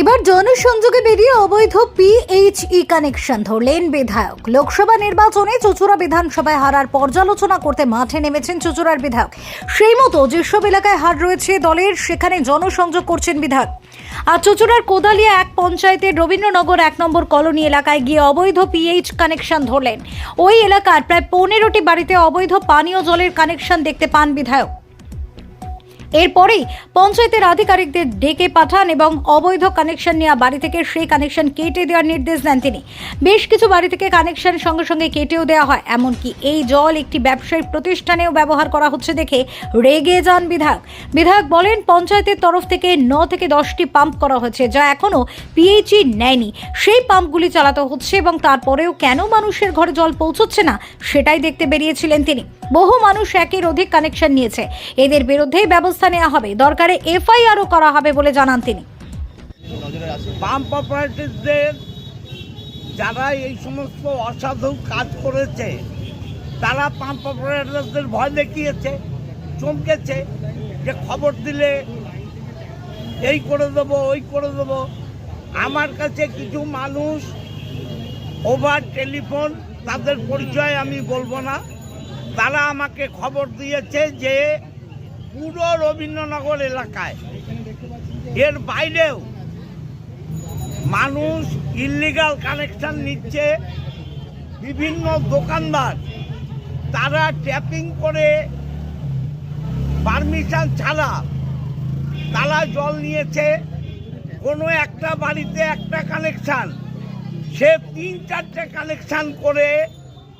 এবার জনসংযোগে বেরিয়ে অবৈধ পিএইচই কানেকশন ধরলেন বিধায়ক। লোকসভা নির্বাচনে চুচুড়া বিধানসভায় হারার পর্যালোচনা করতে মাঠে নেমেছেন চুচুড়ার বিধায়ক। সেই মতো যেসব এলাকায় হার রয়েছে দলের, সেখানে জনসংযোগ করছেন বিধায়ক। আর চুচুড়ার কোদালিয়া এক পঞ্চায়েতের রবীন্দ্রনগর এক নম্বর কলোনি এলাকায় গিয়ে অবৈধ পিএইচ কানেকশন ধরলেন। ওই এলাকার প্রায় পনেরোটি বাড়িতে অবৈধ পানীয় জলের কানেকশন দেখতে পান বিধায়ক। এরপরেই পঞ্চায়েতের আধিকারিকদের ডেকে পাঠান এবং অবৈধ কানেকশন নেওয়া বাড়ি থেকে সেই কানেকশন কেটে দেওয়ার নির্দেশ দেন তিনি। বেশ কিছু বাড়ি থেকে কানেকশন সঙ্গে সঙ্গে কেটেও দেওয়া হয়, এমনকি এই জল একটি ব্যবসায়িক প্রতিষ্ঠানেও ব্যবহার করা হচ্ছে দেখে রেগে যান বিধায়ক। বিধায়ক বলেন, পঞ্চায়েতের তরফ থেকে ন থেকে দশটি পাম্প করা হয়েছে, যা এখনও পিএইচই নেয়নি। সেই পাম্পগুলি চালাতে হচ্ছে এবং তারপরেও কেন মানুষের ঘরে জল পৌঁছচ্ছে না, সেটাই দেখতে বেরিয়েছিলেন তিনি। বহু মানুষ একের অধিক কানেকশন নিয়েছে। এদের বিরুদ্ধেই ব্যবস্থা নেওয়া হবে। দরকারে এফআইআরও করা হবে বলে জানান তিনি। যারা এই সমস্ত অসাধু কাজ করেছে, তারা পাম্প অপারেটরদের ভয় দেখিয়েছে, চমকেছে যে খবর দিলে এই করে দেবো, ওই করে দেবো। আমার কাছে কিছু মানুষ ওভার টেলিফোন তাদের পরিচয় আমি বলব না। তারা আমাকে খবর দিয়েছে যে পুরো রবীন্দ্রনগর এলাকায়। এর বাইরেও মানুষ ইলিগাল কানেকশন নিচ্ছে। বিভিন্ন দোকানদার, তারা ট্যাপিং করে পারমিশন ছাড়া তারা জল নিয়েছে। কোনো একটা বাড়িতে একটা কানেকশান সে তিন চারটে কানেকশান করে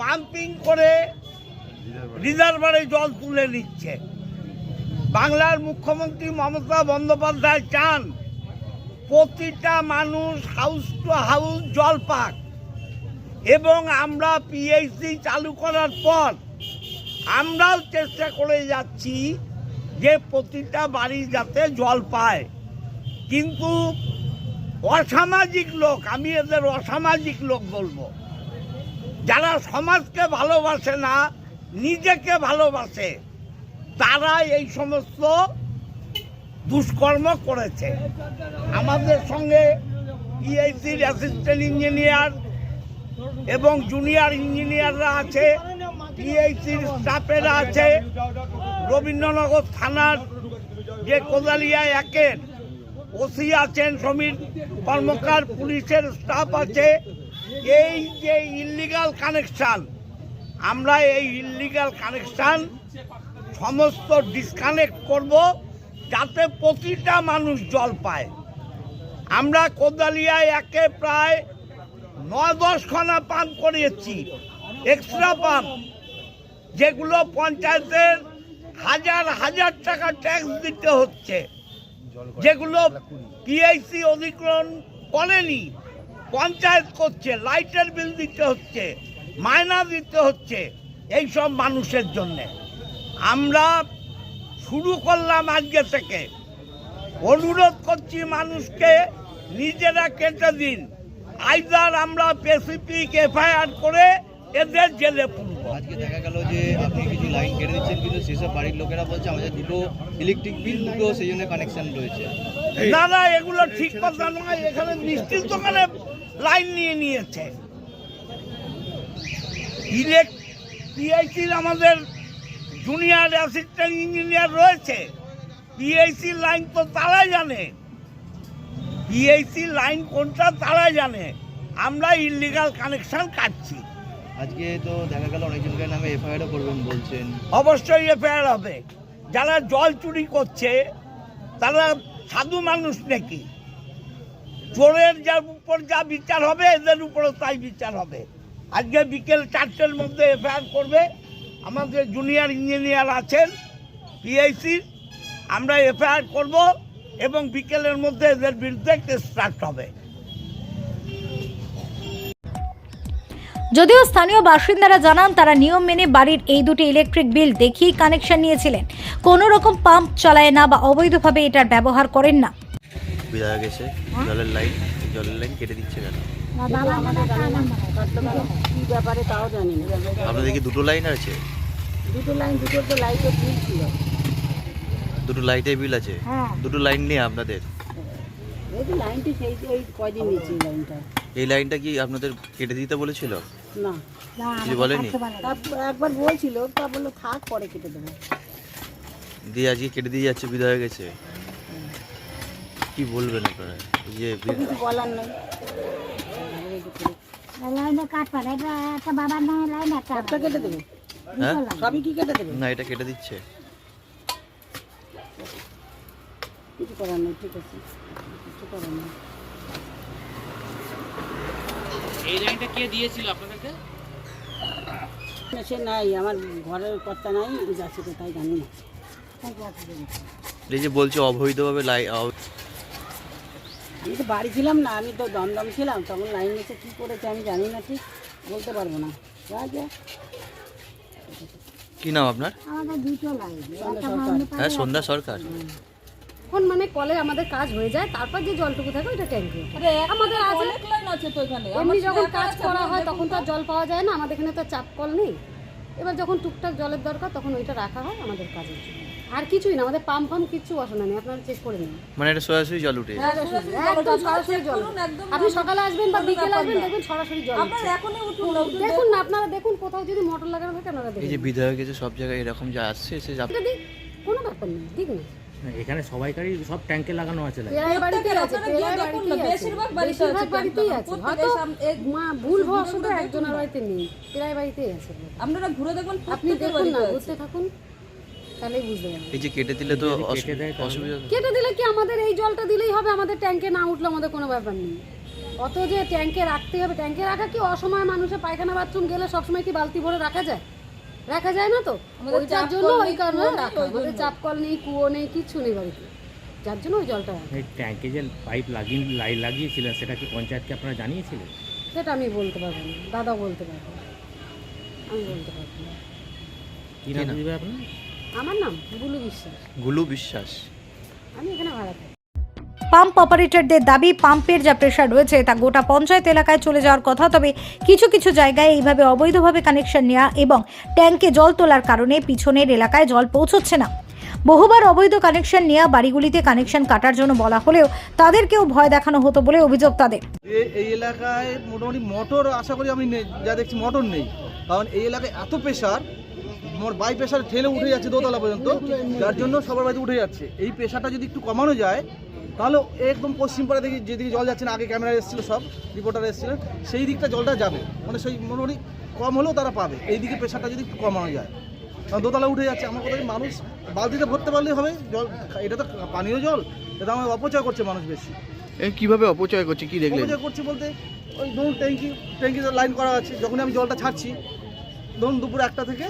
পাম্পিং করে রিজার্ভারে জল তুলে নিচ্ছে। বাংলার মুখ্যমন্ত্রী মমতা বন্দ্যোপাধ্যায় চান প্রতিটা মানুষ হাউস টু হাউস জল পাক। এবং আমরা পিএইচডি চালু করার পর আমরাও চেষ্টা করে যাচ্ছি যে প্রতিটা বাড়ি যাতে জল পায়। কিন্তু অসামাজিক লোক, আমি এদের অসামাজিক লোক বলব, যারা সমাজকে ভালোবাসে না নিজেকে ভালোবাসে। তারা এই সমস্ত দুষ্কর্ম করেছে। আমাদের সঙ্গে পিএইচির অ্যাসিস্ট্যান্ট ইঞ্জিনিয়ার এবং জুনিয়র ইঞ্জিনিয়াররা আছে পিএইচির স্টাফেরা আছে। রবীন্দ্রনগর থানার যে কোদালিয়া একের ওসি আছেন সমীর কর্মকার পুলিশের স্টাফ আছে। এই যে ইল্লিগাল কানেকশান আমরা এই ইল্লিগাল কানেকশান সমস্ত ডিসকানেক্ট করব যাতে প্রতিটা মানুষ জল পায়। আমরা কোদালিয়ায় একে প্রায় নয় দশখানা পাম্প করিয়েছি এক্সট্রা পাম্প যেগুলো পঞ্চায়েতের হাজার হাজার টাকা ট্যাক্স দিতে হচ্ছে, যেগুলো পিআইসি অধিগ্রহণ করেনি, পঞ্চায়েত করছে লাইটের বিল দিতে হচ্ছে। মায়না দিতে হচ্ছে এই সব মানুষের জন্যে। আমরা শুরু করলাম আজকে থেকে। অনুরোধ করছি মানুষকে নিজেরা কেটে দিন। আইদার আমরা স্পেসিফিক এফআইআর করে এদের জেলে পুরব। আজকে দেখা গেল যে আপনি কিছু লাইন কেটে দিচ্ছেন কিন্তু সেসব বাড়ির লোকেরা বলছে আমাদের দুটো ইলেকট্রিক বিল দুটো সেই জন্য কানেকশন রয়েছে। না না এগুলো ঠিক কথা নয়। এখানে মিষ্টির দোকানে লাইন নিয়ে নিয়েছে। ইলেক পিআইসির আমাদের জুনিয়র অ্যাসিস্ট্যান্ট ইঞ্জিনিয়ার রয়েছে। পিআইসি লাইন তো তারাই জানে। পিআইসি লাইন কোনটা তারাই জানে। আমরা ইলিগাল কানেকশন কাটছি। আজকে তো দেখা গেল অনেকজনকে নামে এফআইআরও করবেন বলছেন। অবশ্যই এফআইআর হবে। যারা জল চুরি করছে তারা সাধু মানুষ নাকি? চোরের যার উপর যা বিচার হবে এদের উপরও তাই বিচার হবে। আজকে বিকেল চারটের মধ্যে এফআইআর করবে। আমাদের জুনিয়র ইঞ্জিনিয়ার আছেন পিআইসির আমরা এফআইআর করব এবং বিকেলের মধ্যে এদের বিরুদ্ধে কেস স্টার্ট হবে। যদিও স্থানীয় বাসিন্দারা জানান তারা নিয়ম মেনে বাড়ির এই দুটি ইলেকট্রিক বিল দেখিয়েই কানেকশন নিয়েছিলেন। কোনো রকম পাম্প চালায় না বা অবৈধভাবে এটার ব্যবহার করেন না। বিধায়ক এসে জলের লাইন জলের লাইন কেটে দিচ্ছে কেন? ব্যাপারে তাও জানি না। আপনাদের কি দুটো লাইন আছে? দুটো লাইন দুটো তো লাইটের বিল ছিল। দুটো লাইটের বিল আছে? হ্যাঁ। দুটো লাইন নেই আপনাদের? এই লাইনটি সেই এই কয়দিন নিয়েছি লাইনটা এই লাইনটা কি আপনাদের কেটে দিতে বলেছিল? না। কিছু বলেনি? একবার বলছিল তা বলল থাক পরে কেটে দেবো। দিয়ে আজকে কেটে দিয়ে যাচ্ছে বিধায়ক এসে কি বলবেন আপনারা? যে বলার নেই। লাইনে কাটপার এটা একটা বাবার নামে লাইন একটা একটা কেটে দেবে? কি কেটে দেবে? না এটা কেটে দিচ্ছে। কিছু করার নেই ঠিক আছে। কিছু করার নেই। এই লাইনটা কে দিয়েছিল আপনাদেরকে? সে নাই আমার ঘরের কর্তা নাই যাচ্ছে কোথায় জানি না। এই যে বলছে অবৈধভাবে লাই আমি তো বাড়ি ছিলাম না আমি তো দমদম ছিলাম তখন লাইন এসে কী করেছে আমি জানি না ঠিক বলতে পারব না। যা যা কি নাম আপনার? হ্যাঁ সন্ধ্যা সরকার। এখন মানে কলে আমাদের কাজ হয়ে যায় তারপর যে জলটুকু থাকে ওইটা ট্যাঙ্কি। আমাদের আছে এমনি যখন কাজ করা হয় তখন তো আর জল পাওয়া যায় না আমাদের এখানে তো চাপ কল নেই। এবার যখন টুকটাক জলের দরকার তখন ওইটা রাখা হয় আমাদের কাজের জন্য। আর কিছুই না আমাদের পাম্প ফাম্প কিচ্ছু বসানো নেই আপনারা চেক করে নিন। মানে এটা সরাসরি জল উঠে একদম সরাসরি জল আপনি সকালে আসবেন বা বিকেলে আসবেন দেখবেন সরাসরি জল উঠছে। দেখুন না আপনারা দেখুন কোথাও যদি মোটর লাগানো থাকে আপনারা এই যে দেখুন। বিধায়ক এসে সব জায়গায় এরকম যা আসছে সে কোনো ব্যাপার নেই ঠিক না এখানে সবাইকারই সব ট্যাঙ্কে লাগানো আছে লাইট বেশিরভাগ বাড়িতেই আছে। হয়তো মা ভুল হওয়ার শুধু একজনের বাড়িতে নেই প্রায় বাড়িতেই আছে। আপনারা ঘুরে দেখবেন আপনি দেখুন না ঘুরতে থাকুন তাহলেই বুঝতে পারবেন। এই যে কেটে দিলে তো অসুবিধা কেটে দিলে কি আমাদের এই জলটা দিলেই হবে? আমাদের ট্যাঙ্কে না উঠলে আমাদের কোনো ব্যাপার নেই। অত যে ট্যাঙ্কে রাখতে হবে ট্যাঙ্কে রাখা কি অসময় মানুষের পায়খানা বাথরুম গেলে সবসময় কি বালতি ভরে রাখা যায়? রাখা যায় না তো? ওইটার জন্য ওই কারণে রাখা। আমাদের চাপ কল নেই কুয়ো নেই কিছু নেই বাড়িতে। যার জন্য ওই জলটা রাখা। এই ট্যাঙ্কে যে পাইপ লাগিয়ে লাইট লাগিয়েছিলেন সেটা কি পঞ্চায়েতকে আপনারা জানিয়েছিলেন? সেটা আমি বলতে পারব না। দাদা বলতে পারব না। আমি বলতে পারব না। কি নাম দিবে আপনার? আমার নাম বুলু বিশ্বাস। গুলু বিশ্বাস। আমি এখানে ভাড়া থাকি পাম্প অপারেটরদের দাবি পাম্পের যা প্রেশার রয়েছে তা গোটা পঞ্চায়েত এলাকায় চলে যাওয়ার কথা। তবে কিছু কিছু জায়গায় এইভাবে অবৈধভাবে কানেকশন নেওয়া এবং ট্যাঙ্কে জল তোলার কারণে পিছনের এলাকায় জল পৌঁছচ্ছে না। বহুবার অবৈধ কানেকশন নেওয়া বাড়িগুলিতে কানেকশন কাটার জন্য বলা হলেও তাদেরকেও ভয় দেখানো হতো বলে অভিযোগ তাদের। এই এলাকায় মোটামুটি মোটর আশা করি আমি যা দেখছি মোটর নেই। কারণ এই এলাকায় এত প্রেশার মোর বাই প্রেশার ঠেলে উঠে যাচ্ছে দোতলা পর্যন্ত, যার জন্য সবার বাড়িতে উঠে যাচ্ছে। এই প্রেশারটা যদি একটু কমানো যায় তাহলে একদম পশ্চিম পাড়া দেখি যেদিকে জল যাচ্ছে না আগে ক্যামেরা এসেছিল সব রিপোর্টার এসেছিলেন সেই দিকটা জলটা যাবে। মানে সেই মোটামুটি কম হলেও তারা পাবে। এই দিকে প্রেশারটা যদি একটু কমানো যায়। কারণ দোতলা উঠে যাচ্ছে আমার কথা মানুষ বালতিতে ভরতে পারলেই হবে? জল এটা তো পানীয় জল এটা আমার অপচয় করছে মানুষ বেশি। কীভাবে অপচয় করছে কি অপচয় করছি বলতে ওই ধরুন ট্যাঙ্কি ট্যাঙ্কিতে লাইন করা আছে যখন আমি জলটা ছাড়ছি ধরুন দুপুর একটা থেকে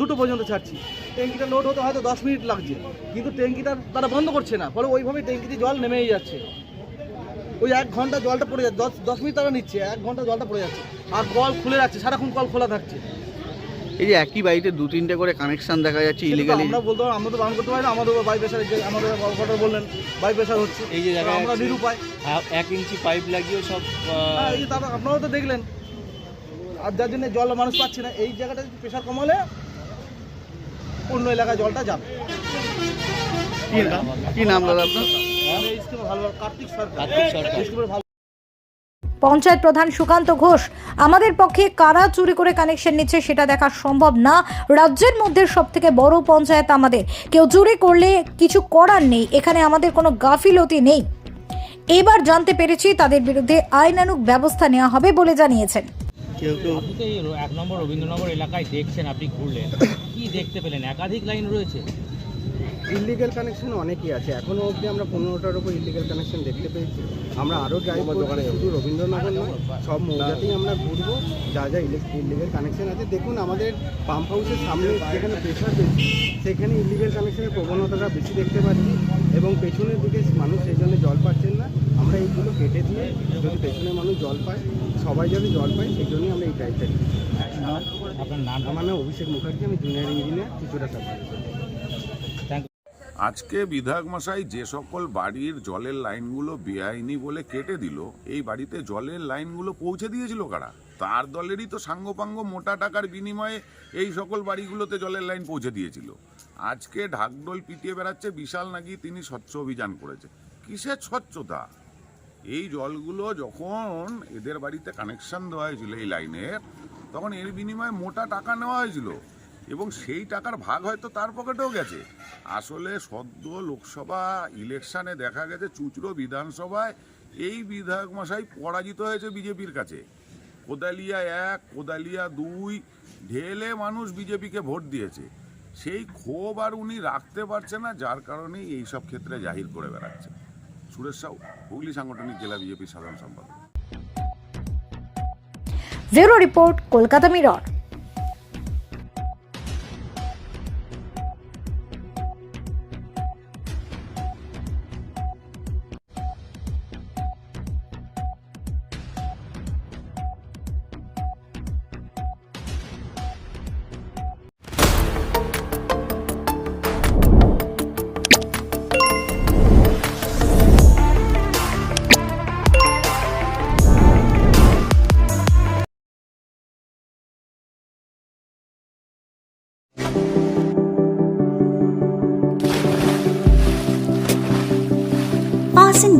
দুটো পর্যন্ত ছাড়ছি। ট্যাঙ্কিটা লোড হতে হয়তো দশ মিনিট লাগছে কিন্তু ট্যাঙ্কিটা তারা বন্ধ করছে না ফলে ওইভাবে ট্যাঙ্কিতে জল নেমেই যাচ্ছে। ওই এক ঘণ্টা জলটা পড়ে যাচ্ছে দশ দশ মিনিট তারা নিচ্ছে এক ঘণ্টা জলটা পড়ে যাচ্ছে আর কল খুলে যাচ্ছে সারাক্ষণ কল খোলা থাকছে। এই যে একই বাড়িতে দু তিনটে করে কানেকশন দেখা যাচ্ছে ইলিগালি আমরা বলতে পারি আমরা তো বারণ করতে পারি না আমাদের বাই প্রেশার আমাদের কর্মকর্তা বললেন বাই প্রেশার হচ্ছে। এই যে জায়গায় আমরা। নিরুপায়। এক ইঞ্চি পাইপ লাগিয়েও সব হ্যাঁ, এই যে তারা আপনারাও তো দেখলেন। আর যার জন্য জল মানুষ পাচ্ছে না এই জায়গাটা প্রেশার কমালে অন্য এলাকায় জলটা যাবে। কি নাম? দাদা আপনার? এই স্কিমে ভালো কার্তিক সরকার। কার্তিক সরকার। এই স্কিমে ভালো পঞ্চায়েত প্রধান সুকান্ত ঘোষ আমাদের পক্ষে কারা চুরি করে কানেকশন নিচ্ছে সেটা দেখা সম্ভব না। রাজ্যের মধ্যে সব থেকে বড় পঞ্চায়েত আমাদের। কেউ চুরি করলে কিছু করার নেই এখানে আমাদের কোনো গাফিলতি নেই। এবার জানতে পেরেছি তাদের বিরুদ্ধে আইনানুগ ব্যবস্থা নেওয়া হবে বলে জানিয়েছেন। আপনি তো এই এক নম্বর রবীন্দ্রনগর এলাকায় দেখছেন, আপনি ঘুরলেন। কি দেখতে পেলেন? একাধিক লাইন রয়েছে। ইলিগেল কানেকশন অনেকই আছে। এখনও অবধি আমরা পনেরোটার উপর ইলিগেল কানেকশন দেখতে পেয়েছি। আমরা আরও ড্রাইভ করছি শুধু রবীন্দ্রনগর নয় সব মৌজাতেই আমরা ঘুরবো যা যা ইলিগেল কানেকশন আছে। দেখুন আমাদের পাম্প হাউসের সামনে যেখানে প্রেশার বেশি সেখানে ইলিগেল কানেকশনের প্রবণতাটা বেশি দেখতে পাচ্ছি এবং পেছনের দিকে মানুষ সেই জন্য জল পাচ্ছেন না। আমরা এইগুলো কেটে দিয়ে যদি পেছনের মানুষ জল পায় সবাই যাতে জল পায় সেই জন্যই আমরা এই ড্রাইভটা দিই আপনার নাম? আমার নাম অভিষেক মুখার্জি আমি জুনিয়র ইঞ্জিনিয়ার কিছুটা সার্ভিস আজকে বিধায়ক মশাই যে সকল বাড়ির জলের লাইনগুলো বেআইনি বলে কেটে দিল, এই বাড়িতে জলের লাইনগুলো পৌঁছে দিয়েছিল কারা? তার দলেরই তো সাঙ্গপাঙ্গ মোটা টাকার বিনিময়ে এই সকল বাড়িগুলোতে জলের লাইন পৌঁছে দিয়েছিল। আজকে ঢাকডোল পিটিয়ে বেড়াচ্ছে বিশাল নাকি তিনি স্বচ্ছ অভিযান করেছে। কিসের স্বচ্ছতা? এই জলগুলো যখন এদের বাড়িতে কানেকশন দেওয়া হয়েছিল এই লাইনের তখন এর বিনিময়ে মোটা টাকা নেওয়া হয়েছিল। এবং সেই টাকার ভাগ হয়তো তার পকেটেও গেছে। আসলে সদ্য লোকসভা ইলেকশনে দেখা গেছে চুচড়ো বিধানসভায় এই বিধায়ক মশাই পরাজিত হয়েছে বিজেপির কাছে। কোদালিয়া এক, কোদালিয়া দুই, ঢেলে মানুষ বিজেপিকে ভোট দিয়েছে। সেই ক্ষোভ আর উনি রাখতে পারছে না, যার কারণেই এইসব ক্ষেত্রে জাহির করে বেড়াচ্ছে। সুরেশ সাউ, হুগলি সাংগঠনিক জেলা বিজেপির সাধারণ সম্পাদক। Bureau report, Kolkata mirror.